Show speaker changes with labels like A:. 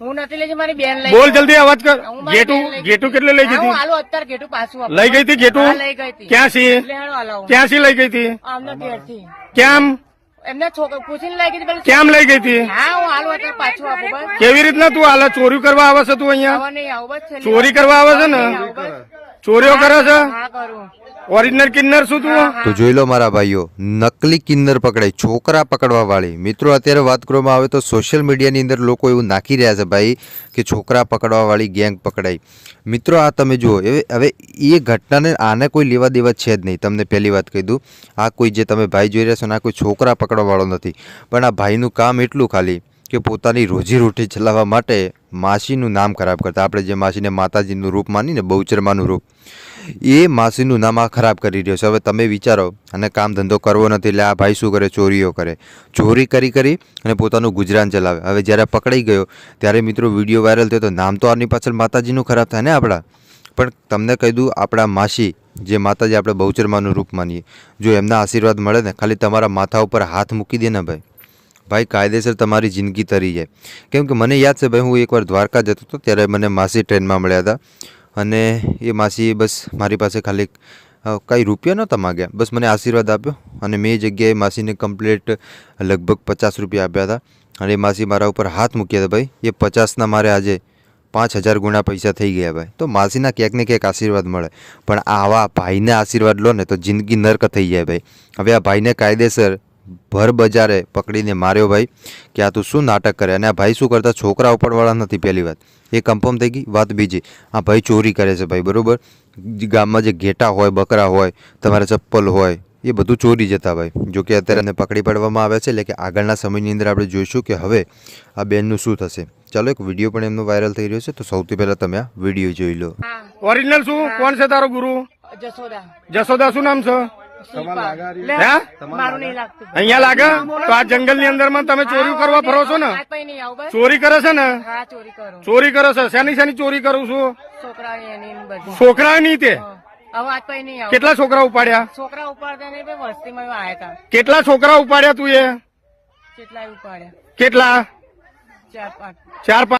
A: હું નથી લઈ મારી બેન લઈ
B: બોલ જલ્દી અવાજ કર.
A: લઈ
B: ગેટું કેટલે લઈ ગઈ
A: અત્યારે પાછું
B: લઈ ગઈ હતી ગેટું?
A: લઈ ગઈ હતી.
B: ક્યાં
A: સી હેડો
B: ક્યાંથી લઈ ગઈ હતી. કેમ?
A: એમને પૂછીને લઈ ગઈ હતી,
B: કેમ લઈ ગઈ હતી?
A: હા હું હાલું અત્યારે પાછું આપું
B: કેવી રીતના તું હાલ? ચોરી કરવા આવે છે તું અહીંયા? ચોરી કરવા આવે છે ને. ચોરીઓ કરે છે?
A: હા કરું.
B: ઓરિજિનલ કિન્નર શું તું?
C: તો જોઈ લો મારા ભાઈઓ નકલી કિન્નર પકડાય છોકરા પકડવા વાળી મિત્રો અત્યારે વાત કરવામાં આવે તો સોશિયલ મીડિયાની અંદર લોકો એવું નાખી રહ્યા છે ભાઈ કે છોકરા પકડવા વાળી ગેંગ પકડાય. મિત્રો આ તમે જુઓ હવે હવે એ ઘટનાને આને કોઈ લેવા દેવા છે જ નહીં. તમને પહેલી વાત કહી દઉં આ કોઈ જે તમે ભાઈ જોઈ રહ્યા છો ને આ કોઈ છોકરા પકડવા વાળો નથી. પણ આ ભાઈનું કામ એટલું ખાલી કે પોતાની રોજીરોટી ચલાવવા માટે માસીનું નામ ખરાબ કરતા. આપણે જે માસીને માતાજીનું રૂપ માનીને બહુચરમાનું રૂપ, એ માસીનું નામ આ ખરાબ કરી રહ્યો છે. હવે તમે વિચારો, અને કામ ધંધો કરવો નથી એટલે આ ભાઈ શું કરે? ચોરીઓ કરે. ચોરી કરી કરી અને પોતાનું ગુજરાન ચલાવે. હવે જ્યારે પકડાઈ ગયો, ત્યારે મિત્રો વીડિયો વાયરલ થયો તો નામ તો આની પાછળ માતાજીનું ખરાબ થાય ને આપણા. પણ તમને કહી દઉં, આપણા માસી, જે માતાજી આપણે બહુચરમાનું રૂપ માનીએ, જો એમના આશીર્વાદ મળે ને, ખાલી તમારા માથા ઉપર હાથ મૂકી દે ને ભાઈ. ભાઈ કાયદેસર તમારી જિંદગી તરી જાય. કેમ કે મને યાદ છે ભાઈ, હું એકવાર દ્વારકા જતો હતો, ત્યારે મને માસી ટ્રેનમાં મળ્યા હતા. અને એ માસી બસ મારી પાસે ખાલી કાંઈ રૂપિયા નહોતા માગ્યા. બસ મને આશીર્વાદ આપ્યો અને મેં જગ્યાએ માસીને કમ્પ્લીટ લગભગ પચાસ રૂપિયા આપ્યા હતા. અને એ માસી મારા ઉપર હાથ મૂક્યા હતા ભાઈ. એ પચાસના મારે આજે પાંચ હજાર ગુણા પૈસા થઈ ગયા ભાઈ. તો માસીના ક્યાંક ને ક્યાંક આશીર્વાદ મળે. પણ આવા ભાઈને આશીર્વાદ લો ને તો જિંદગી નર્ક થઈ જાય ભાઈ. હવે આ ભાઈને કાયદેસર ભર બજારે પકડીને માર્યો ભાઈ કે આ તું શું નાટક કરે? અને આ ભાઈ શું કરતા? છોકરા ઉપાડવાળા નથી પહેલી વાત. એ કન્ફર્મ થઈ ગઈ. વાત બીજી. આ ભાઈ ચોરી કરે છે ભાઈ બરાબર? ગામમાં જે ઘેટા હોય બકરા હોય તમારે ચપ્પલ હોય એ બધું ચોરી જતા ભાઈ. જો કે અત્યારે એને પકડી પાડવામાં આવે છે એટલે કે આગળના સમયની અંદર આપણે જોઈશું કે હવે આ બેનનું શું થશે. ચાલો એક વીડિયો પણ એમનો વાયરલ થઈ રહ્યો છે તો સૌથી પહેલાં તમે આ વીડિયો જોઈ લો.
B: ઓરિજિનલ શું? કોણ છે તારો ગુરુ?
A: જસોદા
B: જસોદા શું નામ છે? અહીંયા લાગે? તો આ જંગલની અંદરમાં તમે ચોરી કરવા ફરો છો ને? ચોરી કરે છે ને?
A: ચોરી કરે.
B: છે. શેની શેની ચોરી કરું છું?
A: છોકરાની એની ને બધી.
B: છોકરા ની તે કેટલા છોકરા ઉપાડ્યા?
A: છોકરા ઉપાડતા
B: કેટલા છોકરા ઉપાડ્યા તું એ?
A: કેટલા ઉપાડ્યા?
B: કેટલા?
A: ચાર પાંચ.
B: ચાર પાંચ.